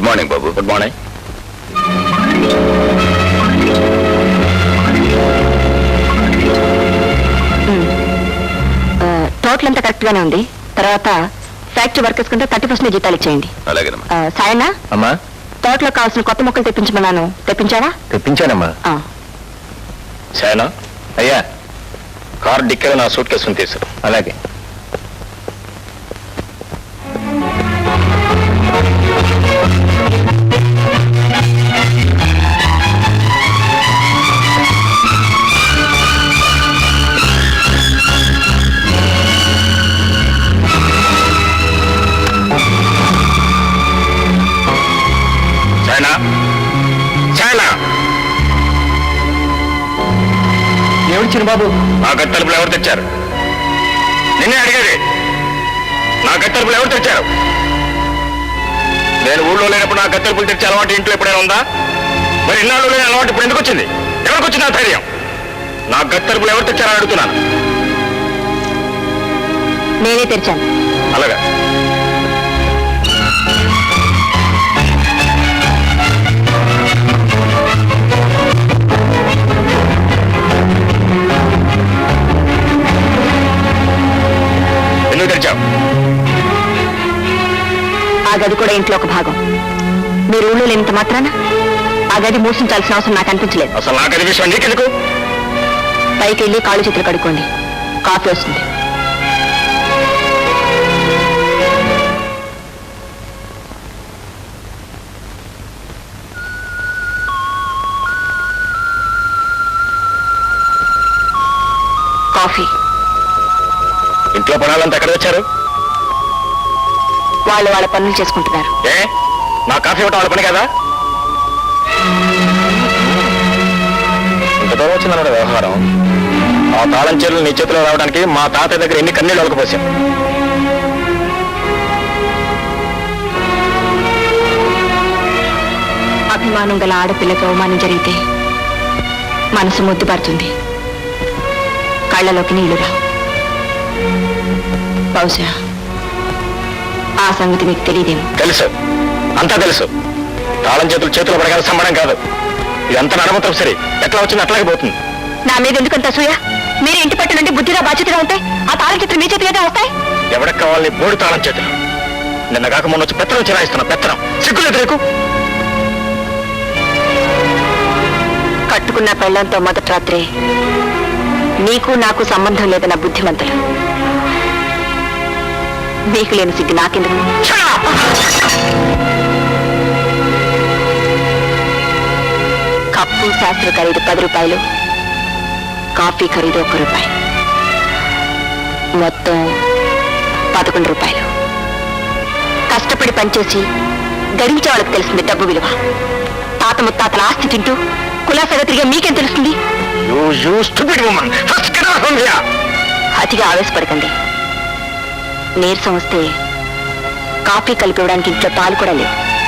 Good morning బాబు good morning total అంతా correct గానే ఉంది. తర్వాత ఫ్యాక్టరీ వర్కర్స్ కింద థర్టీ పర్సెంట్ జీతాలు ఇచ్చేయండి. అలాగేనమ్మా. ఆ, సాయన్న అమ్మా? తోటలో కావాల్సిన కొత్త మొక్కలు తెప్పించమన్నాను. తెప్పించావా? తెప్పించానమ్మా. ఆ, సాయనా? అయ్యా కార్ డిక్కీలో నా సూట్ కేసుని తీసు అలాగే. ఏమిచ్చిన బాబు? నా గత్తలుపులు ఎవరు తెచ్చారు? నిన్నే అడిగేది. నా గత్తలుపులు ఎవరు తెచ్చారు? నేను ఊళ్ళో లేనప్పుడు నా గత్తలుపులు తెచ్చే అలవాటు ఇంట్లో ఎప్పుడైనా ఉందా? మరి ఇన్నాళ్ళు లేని అలవాటు ఇప్పుడు ఎందుకు వచ్చింది? ఎవరికి వచ్చింది ఆ ధైర్యం? నా గత్తలుపులు ఎవరు తెచ్చారని అడుగుతున్నాను. నేనే తెరిచాను. అలాగా. తెచ్చావు ఆ గది కూడా ఇంట్లో ఒక భాగం. మీరు ఊళ్ళో లేనంత మాత్రాన ఆ గది మూసించాల్సిన అవసరం నాకు అనిపించలేదు. అసలు నాకు అది విషయం నీకెందుకు? పైకి వెళ్ళి కాళ్ళు చేతులు కడుక్కోండి. కాఫీ వస్తుంది. కాఫీ. ఇంట్లో పనాలంతా ఎక్కడ వచ్చారు వాళ్ళు వాళ్ళ పనులు చేసుకుంటున్నారు. ఏ? నా కాఫీ ఇవ్వటం వాళ్ళ పని కదా? ఇంత దూరం వచ్చిందన్నాడు వ్యవహారం. ఆ తాళం చెల్లు నీ చేతిలో రావడానికి మా తాతయ్య దగ్గర ఎన్ని కన్నీళ్ళు ఒలకపోసాం అభిమానం గల ఆడపిల్లకి అవమానం జరిగితే మనసు ముద్దుపడుతుంది కళ్ళలోకి నీళ్ళు రావు. బహుశా ఆ సంగతి మీకు తెలియదేమో. తెలుసు. అంతా తెలుసు. తాళం చేతులు చేతులు పడగానే సంబడం కాదు. ఇదంతా నడమతం సరే. ఎట్లా వచ్చింది అట్లాగే పోతుంది. నా మీద ఎందుకంత అసూయ? మీరు ఇంటి పట్టు నుండి బుద్ధిగా బాధ్యతగా ఉంటే ఆ తాళం చిత్రం మీ చేతిలోనే వస్తాయి? ఎవరికి కావాలి బోడి తాళం చేతులు? నిన్న కాక మొన్న వచ్చి పెత్తనం చిరాయిస్తున్నా పెత్తనం. సిగ్గులేదు నీకు? కట్టుకున్న పెళ్ళంతో మొదటి రాత్రి నీకు నాకు సంబంధం లేదన్న బుద్ధిమంతులు. మీకు లేని సిగ్గు నాకెందుకు? కప్పు శాస్త్ర ఖరీదు పది రూపాయలు కాఫీ ఖరీదు ఒక్క రూపాయి. మొత్తం పదకొండు రూపాయలు. కష్టపడి పనిచేసి గడించే వాళ్ళకి తెలుస్తుంది డబ్బు విలువ. తాత ముత్తాతల ఆస్తి తింటూ కులాసగా తిరిగే మీకేం తెలుస్తుంది? You, అతిగా ఆవేశపడకండి. నీరసం వస్తే కాఫీ కలిపివడానికి ఇంట్లో పాలు కూడా లేవు.